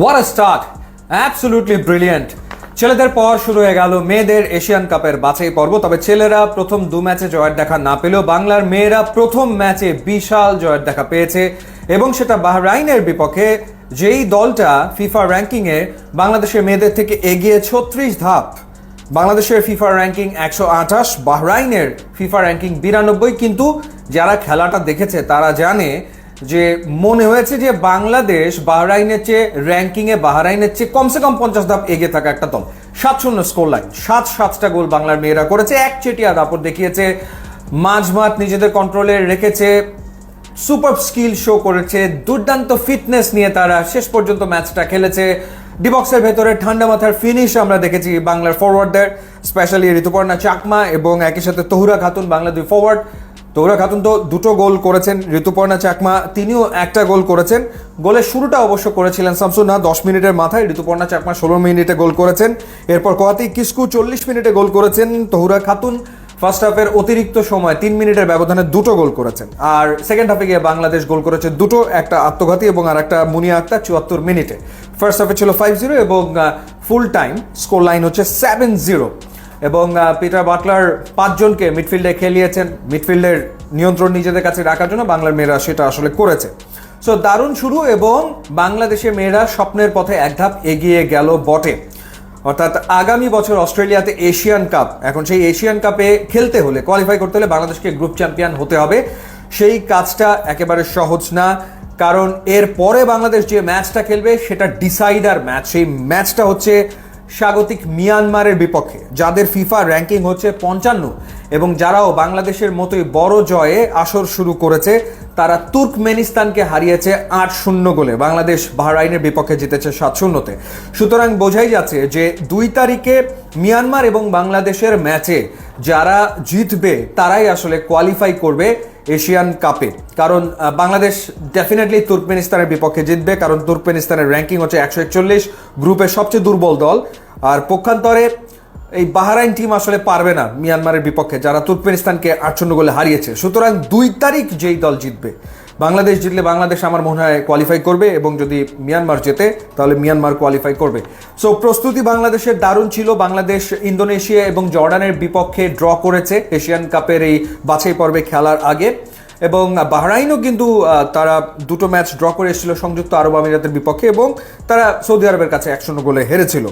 What a start absolutely brilliant ছেলেদের পর শুরু হয়ে গেল। মেয়েদের এশিয়ান কাপের বাছাই পর্ব। তবে ছেলেরা প্রথম দু ম্যাচে জয়ের দেখা না পেলেও বাংলার মেয়েরা প্রথম ম্যাচে বিশাল জয়ের দেখা পেয়েছে এবং সেটা বাহরাইনের বিপক্ষে। যেই দলটা ফিফা র্যাঙ্কিংয়ে বাংলাদেশের মেয়েদের থেকে এগিয়ে ছত্রিশ ধাপ। বাংলাদেশের ফিফা র্যাঙ্কিং একশো আঠাশ, বাহরাইনের ফিফা র্যাঙ্কিং বিরানব্বই। কিন্তু যারা খেলাটা দেখেছে, তারা জানে যে মনে হয়েছে যে বাংলাদেশ বাহরাইনের চেয়ে র্যাঙ্কিংয়ে বাহরাইনের চেয়ে কমসে কম পঞ্চাশ ধাপ এগিয়ে থাকা একটা দল। সাত শূন্য স্কোর লাইন সাত সাতটা গোল বাংলার মেয়েরা করেছে। এক চেটিয়া দাপট দেখিয়েছে। মাঝমাঠ নিজেদের কন্ট্রোলে রেখেছে। সুপার স্কিল শো করেছে। দুর্দান্ত ফিটনেস নিয়ে তারা শেষ পর্যন্ত ম্যাচটা খেলেছে। ডিবক্সের ভেতরে ঠান্ডা মাথার ফিনিশ আমরা দেখেছি বাংলার ফরওয়ার্ডদের স্পেশালি ঋতুপর্ণা চাকমা এবং একই সাথে তহুরা খাতুন বাংলা দুই ফরওয়ার্ড তহুরা খাতুন তো দুটো গোল করেছেন, ঋতুপর্ণা চাকমা, তিনিও একটা গোল করেছেন। গোলের শুরুটা অবশ্য করেছিলেন শামসুনা দশ মিনিটের মাথায় ঋতুপর্ণা চাকমা ষোলো মিনিটে গোল করেছেন। এরপর কোয়াতি কিস্কু চল্লিশ মিনিটে গোল করেছেন, তহুরা খাতুন ফার্স্ট হাফের অতিরিক্ত সময় তিন মিনিটের ব্যবধানে দুটো গোল করেছেন। আর সেকেন্ড হাফে গিয়ে বাংলাদেশ গোল করেছে দুটো, একটা আত্মঘাতী এবং আর একটা মুনিয়া আক্তার চুয়াত্তর মিনিটে। ফার্স্ট হাফে ছিল ফাইভ জিরো এবং ফুল টাইম স্কোর লাইন হচ্ছে সেভেন জিরো এবং পিটার বাটলার পাঁচজনকে মিডফিল্ডে খেলিয়েছেন। মিডফিল্ডের নিয়ন্ত্রণ নিজেদের কাছে রাখার জন্য বাংলার মেয়েরা সেটা আসলে করেছে। সো দারুণ শুরু এবং বাংলাদেশের মেয়েরা স্বপ্নের পথে এক ধাপ এগিয়ে গেল বটে। অর্থাৎ আগামী বছর অস্ট্রেলিয়াতে এশিয়ান কাপ। এখন সেই এশিয়ান কাপে খেলতে হলে কোয়ালিফাই করতে হলে বাংলাদেশকে গ্রুপ চ্যাম্পিয়ন হতে হবে। সেই কাজটা একেবারে সহজ না। কারণ এর পরে বাংলাদেশ যে ম্যাচটা খেলবে, সেটা ডিসাইডার ম্যাচ সেই ম্যাচটা হচ্ছে স্বাগতিক মিয়ানমারের বিপক্ষে, যাদের ফিফা র্যাঙ্কিং হচ্ছে পঞ্চান্ন এবং যারাও বাংলাদেশের মতোই বড় জয়ে আসর শুরু করেছে, তারা তুর্কমেনিস্তানকে হারিয়েছে আট শূন্য গোলে। বাংলাদেশ বাহরাইনের বিপক্ষে জিতেছে সাত শূন্যতে। সুতরাং বোঝাই যাচ্ছে যে দুই তারিখে মিয়ানমার এবং বাংলাদেশের ম্যাচে যারা জিতবে, তারাই আসলে কোয়ালিফাই করবে এশিয়ান কাপে। কারণ বাংলাদেশ ডেফিনেটলি তুর্কমেনিস্তানের বিপক্ষে জিতবে, কারণ তুর্কমেনিস্তানের র্যাঙ্কিং হচ্ছে একশো একচল্লিশ গ্রুপের সবচেয়ে দুর্বল দল। আর পক্ষান্তরে এই বাহারাইন টিম আসলে পারবে না মিয়ানমারের বিপক্ষে, যারা তুর্কমেনিস্তানকে আটচন্ন গোলে হারিয়েছে। সুতরাং দুই তারিখ যেই দল জিতবে। বাংলাদেশ জিতলে বাংলাদেশ আমার মনে হয় কোয়ালিফাই করবে এবং যদি মিয়ানমার জেতে, তাহলে মিয়ানমার কোয়ালিফাই করবে। সো প্রস্তুতি বাংলাদেশের দারুণ ছিল। বাংলাদেশ, ইন্দোনেশিয়া এবং জর্ডানের বিপক্ষে ড্র করেছে। এশিয়ান কাপের এই বাছাই পর্বে খেলার আগে। এবং বাহরাইনও কিন্তু তারা দুটো ম্যাচ ড্র করে এসেছিল সংযুক্ত আরব আমিরাতের বিপক্ষে এবং তারা সৌদি আরবের কাছে এক শূন্য গোলে হেরেছিল।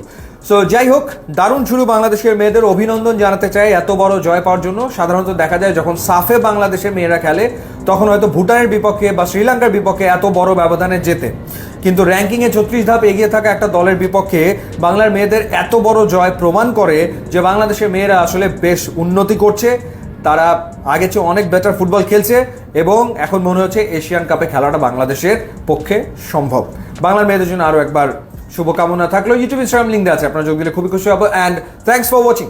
সো যাই হোক, দারুণ শুরু বাংলাদেশের মেয়েদের অভিনন্দন জানাতে চাই এত বড় জয় পাওয়ার জন্য। সাধারণত দেখা যায় যখন সাফে বাংলাদেশের মেয়েরা খেলে, তখন হয়তো ভুটানের বিপক্ষে বা শ্রীলঙ্কার বিপক্ষে এত বড় ব্যবধানে জেতে। কিন্তু র্যাঙ্কিংয়ে ছত্রিশ ধাপ এগিয়ে থাকা একটা দলের বিপক্ষে বাংলার মেয়েদের এত বড় জয় প্রমাণ করে যে বাংলাদেশের মেয়েরা আসলে বেশ উন্নতি করছে। তারা আগে চেয়ে অনেক বেটার ফুটবল খেলছে এবং এখন মনে হচ্ছে এশিয়ান কাপে খেলাটা বাংলাদেশের পক্ষে সম্ভব। বাংলার মেয়েদের জন্য আরও একবার শুভকামনা থাকল। ইউটিউব ইনস্টাগ্রাম লিঙ্ক আছে। আপনারা যোগ দিলে খুবই খুশি হব। And thanks for watching